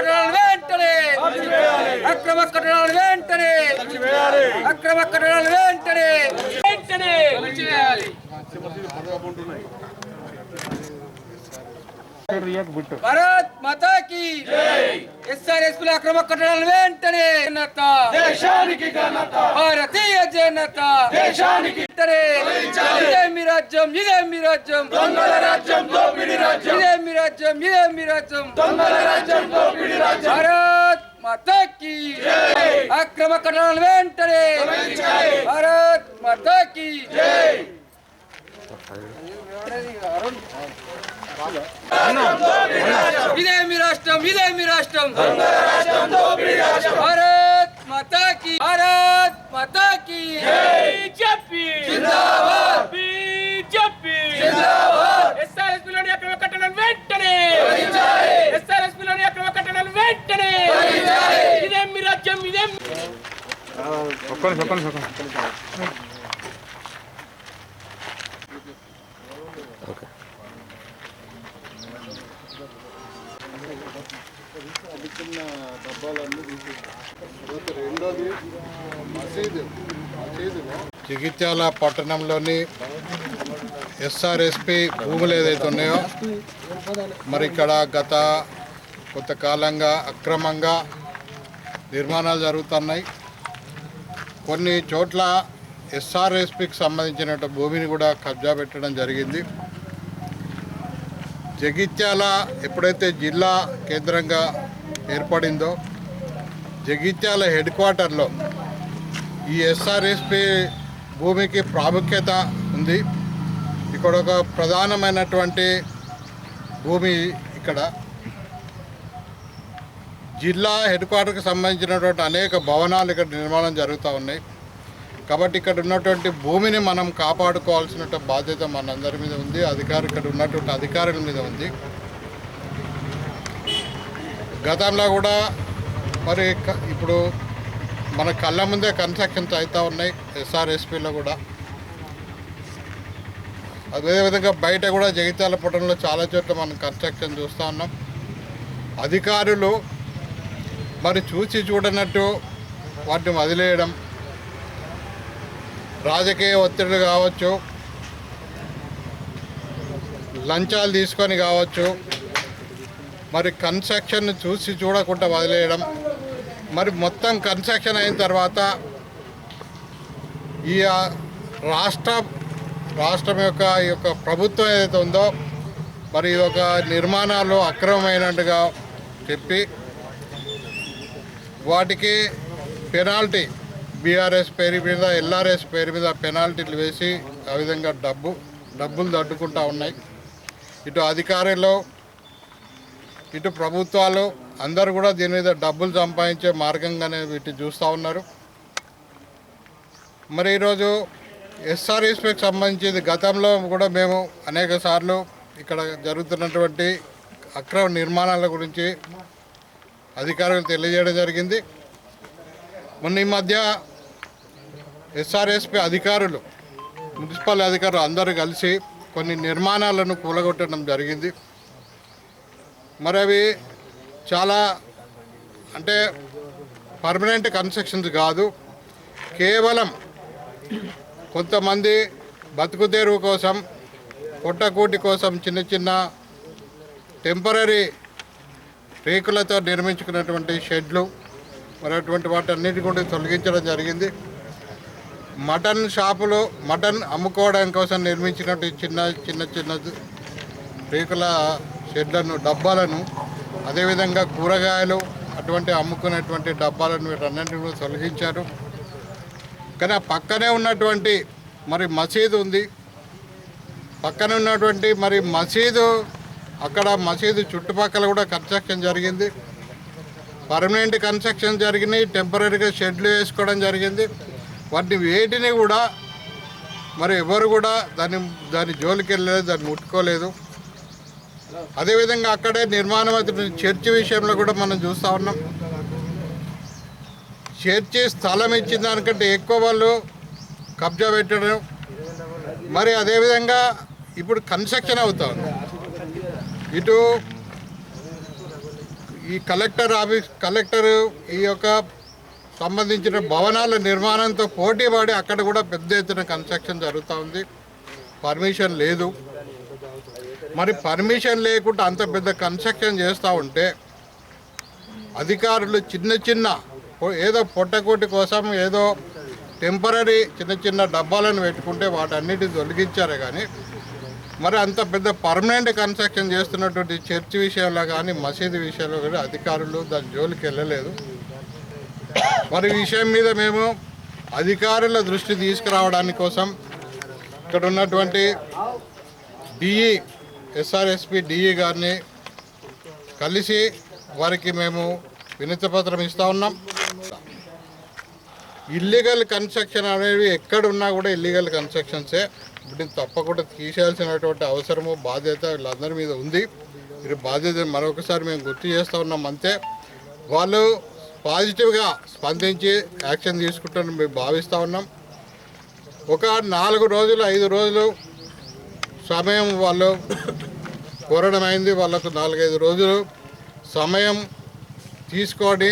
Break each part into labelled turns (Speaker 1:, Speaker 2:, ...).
Speaker 1: కట్టడాలు వెంటనే. అక్రమ కట్టడాలు వెంటనే. అక్రమ కట్టడాలు వెంటనే. వెంటనే. భారత్ మాతా కి ఎస్ఆర్ఎస్ అక్రమ కట్టడాలు వెంటనే. భారతీయ జనత. వెంటనే రాజ్యం ఇదే మీ రాజ్యం
Speaker 2: దొంగల రాజ్యం దోపిడి రాజ్యం
Speaker 1: ఇదే మీ రాజ్యం ఇదే మీ రాజ్యం
Speaker 2: దొంగల రాజ్యం దోపిడి రాజ్యం
Speaker 1: భారత్ మాతా కి అక్రమ కట్టడాలు వెంటనే భారత్ మాతా కి ఇదే మీ రాష్ట్రం ఇదే మీ రాష్ట్రం భారత్ మాతా కి భారత్ మాతా కి
Speaker 3: బీజేపీ
Speaker 1: జిందాబాద్
Speaker 3: బీజేపీ
Speaker 1: జిందాబాద్
Speaker 3: ఎస్ఆర్ఎస్లోని అక్రమ కట్టడం వెంటనే ఎస్ఆర్ఎస్లోని అక్రమ కట్టడం వెంటనే ఇదేం రాజ్యం ఇదేం
Speaker 4: రెండోది మసీదు మసీదులో జగిత్యాల పట్టణంలోని ఎస్ఆర్ఎస్పి భూములు ఏదైతే ఉన్నాయో మరి ఇక్కడ గత కొంతకాలంగా అక్రమంగా నిర్మాణాలు జరుగుతున్నాయి. కొన్ని చోట్ల ఎస్ఆర్ఎస్పికి సంబంధించిన భూమిని కూడా కబ్జా పెట్టడం జరిగింది. జగిత్యాల ఎప్పుడైతే జిల్లా కేంద్రంగా ఏర్పడిందో జగిత్యాల హెడ్ క్వార్టర్లో ఈ ఎస్ఆర్ఎస్పి భూమికి ప్రాముఖ్యత ఉంది. ఇక్కడ ఒక ప్రధానమైనటువంటి భూమి ఇక్కడ. జిల్లా హెడ్ క్వార్టర్కి సంబంధించినటువంటి అనేక భవనాలు ఇక్కడ నిర్మాణం జరుగుతూ ఉన్నాయి. కాబట్టి ఇక్కడ ఉన్నటువంటి భూమిని మనం కాపాడుకోవాల్సిన బాధ్యత మనందరి మీద ఉంది. అధికారు ఇక్కడ ఉన్నటువంటి అధికారుల మీద ఉంది. గతంలో కూడా మరి ఇప్పుడు మన కళ్ళ ముందే కన్స్ట్రక్షన్స్ అవుతూ ఉన్నాయి ఎస్ఆర్ఎస్పీలో కూడా. అదేవిధంగా బయట కూడా జగిత్యాల పట్టణంలో చాలా చోట్ల మనం కన్స్ట్రక్షన్ చూస్తూ ఉన్నాం. అధికారులు మరి చూసి చూడనట్టు వాటిని వదిలేయడం రాజకీయ ఒత్తిడి కావచ్చు లంచాలు తీసుకొని కావచ్చు మరి కన్స్ట్రక్షన్ చూసి చూడకుండా వదిలేయడం మరి మొత్తం కన్స్ట్రక్షన్ అయిన తర్వాత ఈ రాష్ట్ర రాష్ట్రం యొక్క ఈ యొక్క ప్రభుత్వం ఏదైతే ఉందో మరి ఈ యొక్క నిర్మాణాలు అక్రమమైనట్టుగా చెప్పి వాటికి పెనాల్టీ బీఆర్ఎస్ పేరు మీద ఎల్ఆర్ఎస్ పేరు మీద పెనాల్టీలు వేసి ఆ విధంగా డబ్బు డబ్బులు తట్టుకుంటా ఉన్నాయి. ఇటు అధికారులు ఇటు ప్రభుత్వాలు అందరూ కూడా దీని మీద డబ్బులు సంపాదించే మార్గంగానే వీటిని చూస్తూ ఉన్నారు. మరి ఈరోజు ఎస్ఆర్ఎస్పీకి సంబంధించి గతంలో కూడా మేము అనేక సార్లు ఇక్కడ జరుగుతున్నటువంటి అక్రమ నిర్మాణాల గురించి అధికారులు తెలియజేయడం జరిగింది. మొన్న ఈ మధ్య ఎస్ఆర్ఎస్పి అధికారులు మున్సిపల్ అధికారులు అందరూ కలిసి కొన్ని నిర్మాణాలను కూలగొట్టడం జరిగింది. మరి అవి చాలా అంటే పర్మనెంట్ కన్స్ట్రక్షన్స్ కాదు. కేవలం కొంతమంది బతుకు తెరువు కోసం పొట్టకూటి కోసం చిన్న చిన్న టెంపరీ రేకులతో నిర్మించుకున్నటువంటి షెడ్లు మరి అటువంటి వాటన్నిటి కూడా తొలగించడం జరిగింది. మటన్ షాపులు మటన్ అమ్ముకోవడం కోసం నిర్మించినటువంటి చిన్న చిన్న చిన్న రేకుల షెడ్లను డబ్బాలను అదేవిధంగా కూరగాయలు అటువంటి అమ్ముకునేటువంటి డబ్బాలను వీటన్నింటిని కూడా తొలగించారు. కానీ ఆ పక్కనే ఉన్నటువంటి మరి మసీదు ఉంది. పక్కన ఉన్నటువంటి మరి మసీదు అక్కడ మసీదు చుట్టుపక్కల కూడా కన్స్ట్రక్షన్ జరిగింది. పర్మనెంట్ కన్స్ట్రక్షన్ జరిగినాయి టెంపరీగా షెడ్లు వేసుకోవడం జరిగింది. వాటిని వేటిని కూడా మరి ఎవరు కూడా దాన్ని దాని జోలికి వెళ్ళలేదు దాన్ని ముట్టుకోలేదు. అదేవిధంగా అక్కడే నిర్మాణం అవుతున్న చర్చి విషయంలో కూడా మనం చూస్తూ ఉన్నాం. చర్చి స్థలం ఇచ్చిన దానికంటే ఎక్కువ వాళ్ళు కబ్జా పెట్టడం. మరి అదేవిధంగా ఇప్పుడు కన్స్ట్రక్షన్ అవుతా ఉంది. ఇటు ఈ కలెక్టర్ ఆఫీస్ కలెక్టర్ ఈ యొక్క సంబంధించిన భవనాల నిర్మాణంతో పోటీ పడి అక్కడ కూడా పెద్ద ఎత్తున కన్స్ట్రక్షన్ జరుగుతూ ఉంది. పర్మిషన్ లేదు. మరి పర్మిషన్ లేకుండా అంత పెద్ద కన్స్ట్రక్షన్ చేస్తూ ఉంటే అధికారులు చిన్న చిన్న ఏదో పొట్టకోటి కోసం ఏదో టెంపరీ చిన్న చిన్న డబ్బాలను పెట్టుకుంటే వాటన్నిటిని తొలగించారు కానీ మరి అంత పెద్ద పర్మనెంట్ కన్స్ట్రక్షన్ చేస్తున్నటువంటి చర్చ్ విషయంలో కానీ మసీదు విషయంలో కానీ అధికారులు దాని జోలికి వెళ్ళలేదు. మరి విషయం మీద మేము అధికారుల దృష్టి తీసుకురావడానికి కోసం ఇక్కడ ఉన్నటువంటి డిఈ ఎస్ఆర్ఎస్పి డిఈ గారిని కలిసి వారికి మేము వినతిపత్రం ఇస్తూ ఉన్నాం. ఇల్లీగల్ కన్స్ట్రక్షన్ అనేవి ఎక్కడున్నా కూడా ఇల్లీగల్ కన్స్ట్రక్షన్సే ఇప్పుడు తప్పకుండా తీసేయాల్సినటువంటి అవసరము బాధ్యత వీళ్ళందరి మీద ఉంది. ఇది బాధ్యత మరొకసారి మేము గుర్తు చేస్తూ ఉన్నాం అంతే. వాళ్ళు పాజిటివ్గా స్పందించి యాక్షన్ తీసుకుంటారని మేము భావిస్తూ ఉన్నాం. ఒక నాలుగు రోజులు ఐదు రోజులు సమయం వాళ్ళు కోరడం అయింది వాళ్ళకు నాలుగైదు రోజులు సమయం తీసుకొని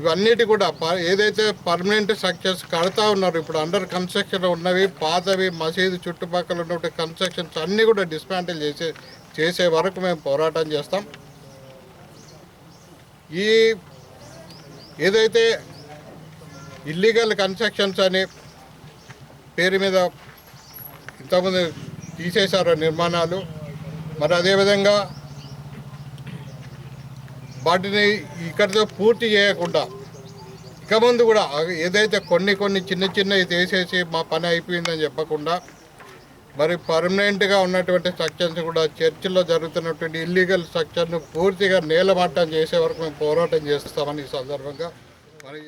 Speaker 4: ఇవన్నిటి కూడా ప- ఏదైతే పర్మనెంట్ స్ట్రక్చర్స్ కడతా ఉన్నారు ఇప్పుడు అండర్ కన్స్ట్రక్షన్ ఉన్నవి పాతవి మసీదు చుట్టుపక్కల ఉన్నటువంటి కన్స్ట్రక్షన్స్ అన్నీ కూడా డిస్మాంటిల్ చేసే చేసే వరకు మేము పోరాటం చేస్తాం. ఈ ఏదైతే ఇల్లీగల్ కన్స్ట్రక్షన్స్ అని పేరు మీద ఇంతకుముందు తీసేశారు నిర్మాణాలు మరి అదేవిధంగా వాటిని ఇక్కడితో పూర్తి చేయకుండా ఇక ముందు కూడా ఏదైతే కొన్ని కొన్ని చిన్న చిన్నవి తీసేసి మా పని అయిపోయిందని చెప్పకుండా మరి పర్మనెంట్గా ఉన్నటువంటి స్ట్రక్చర్స్ కూడా చర్చిలో జరుగుతున్నటువంటి ఇల్లీగల్ స్ట్రక్చర్ను పూర్తిగా నేలమట్టం చేసే వరకు మేము పోరాటం చేస్తామని ఈ సందర్భంగా మరి